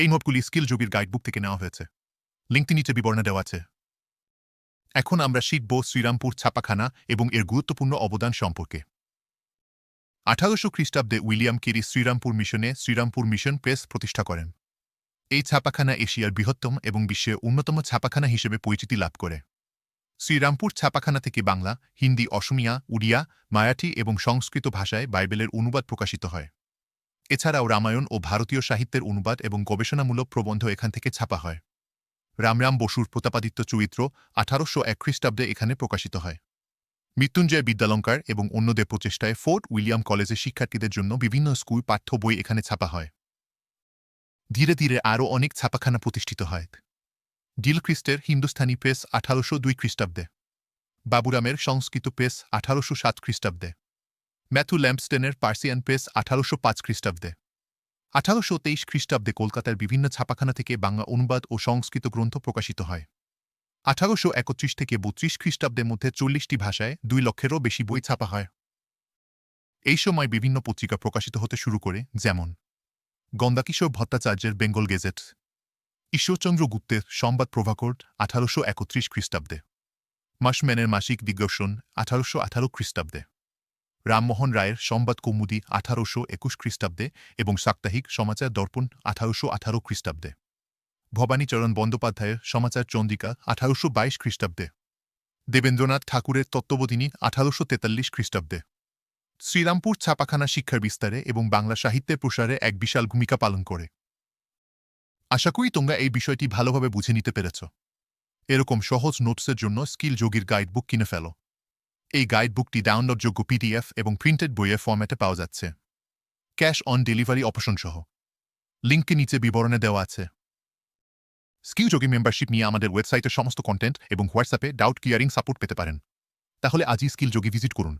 এই নোটগুলি স্কিল যোগীর গাইডবুক থেকে নেওয়া হয়েছে। লিঙ্কটি নিচে বিবরণে দেওয়া আছে। এখন আমরা শিখব শ্রীরামপুর ছাপাখানা এবং এর গুরুত্বপূর্ণ অবদান সম্পর্কে। আঠারোশো খ্রিস্টাব্দে উইলিয়াম কেরি শ্রীরামপুর মিশনে শ্রীরামপুর মিশন প্রেস প্রতিষ্ঠা করেন। এই ছাপাখানা এশিয়ার বৃহত্তম এবং বিশ্বের অন্যতম ছাপাখানা হিসেবে পরিচিতি লাভ করে। শ্রীরামপুর ছাপাখানা থেকে বাংলা, হিন্দি, অসমিয়া, উড়িয়া, মারাঠি এবং সংস্কৃত ভাষায় বাইবেলের অনুবাদ প্রকাশিত হয়। এছাড়াও রামায়ণ ও ভারতীয় সাহিত্যের অনুবাদ এবং গবেষণামূলক প্রবন্ধ এখান থেকে ছাপা হয়। রামরাম বসুর প্রতাপাদিত্য চরিত্র আঠারোশো এক খ্রিস্টাব্দে এখানে প্রকাশিত হয়। মৃত্যুঞ্জয় বিদ্যালঙ্কার এবং অন্যদের প্রচেষ্টায় ফোর্ট উইলিয়াম কলেজের শিক্ষার্থীদের জন্য বিভিন্ন স্কুল, পাঠ্য বই এখানে ছাপা হয়। ধীরে ধীরে আরও অনেক ছাপাখানা প্রতিষ্ঠিত হয়। ডিলক্রিস্টের হিন্দুস্থানি প্রেস আঠারোশো দুই খ্রিস্টাব্দে। বাবুরামের সংস্কৃত প্রেস আঠারোশো সাত খ্রিস্টাব্দে। ম্যাথু ল্যাম্পস্টেনের পার্সিয়ান প্রেস আঠারোশো পাঁচ খ্রিস্টাব্দে। আঠারোশো তেইশ খ্রিস্টাব্দে কলকাতার বিভিন্ন ছাপাখানা থেকে বাংলা অনুবাদ ও সংস্কৃত গ্রন্থ প্রকাশিত হয়। আঠারোশো একত্রিশ থেকে বত্রিশ খ্রিস্টাব্দের মধ্যে চল্লিশটি ভাষায় দুই লক্ষেরও বেশি বই ছাপা হয়। এই সময় বিভিন্ন পত্রিকা প্রকাশিত হতে শুরু করে, যেমন গন্দাকিশোর ভট্টাচার্যের বেঙ্গল গেজেট, ঈশ্বরচন্দ্র গুপ্তের সংবাদ প্রভাকর আঠারোশো একত্রিশ খ্রিস্টাব্দে, মাসম্যানের মাসিক দিগ্দর্শন আঠারোশো আঠারো খ্রিস্টাব্দে। রামমোহন রায়ের সংবাদ কৌমুদি আঠারোশো একুশ খ্রিস্টাব্দে এবং সাপ্তাহিক সমাচার দর্পণ আঠারোশো আঠারো খ্রিস্টাব্দে। ভবানীচরণ বন্দ্যোপাধ্যায়ের সমাচার চন্দ্রিকা আঠারোশো বাইশ খ্রিস্টাব্দে। দেবেন্দ্রনাথ ঠাকুরের তত্ত্ববোধিনী আঠারোশো তেতাল্লিশ খ্রিস্টাব্দে। শ্রীরামপুর ছাপাখানা শিক্ষার বিস্তারে এবং বাংলা সাহিত্যের প্রসারে এক বিশাল ভূমিকা পালন করে। আশা করি তোমরা এই বিষয়টি ভালোভাবে বুঝে নিতে পেরেছ। এরকম সহজ নোটসের জন্য স্কিল যোগীর গাইডবুক কিনে ফেলো। এই গাইডবুকটি ডাউনলোডযোগ্য পিডিএফ এবং প্রিন্টেড বইয়ের ফর্ম্যাটে পাওয়া যাচ্ছে। ক্যাশ অন ডেলিভারি অপশন সহ লিঙ্কে নিচে বিবরণে দেওয়া আছে। স্কিউযোগী মেম্বারশিপ নিয়ে আমাদের ওয়েবসাইটের সমস্ত কন্টেন্ট এবং হোয়াটসঅ্যাপে ডাউট ক্লিয়ারিং সাপোর্ট পেতে পারেন। তাহলে আজই স্কিল যোগী ভিজিট করুন।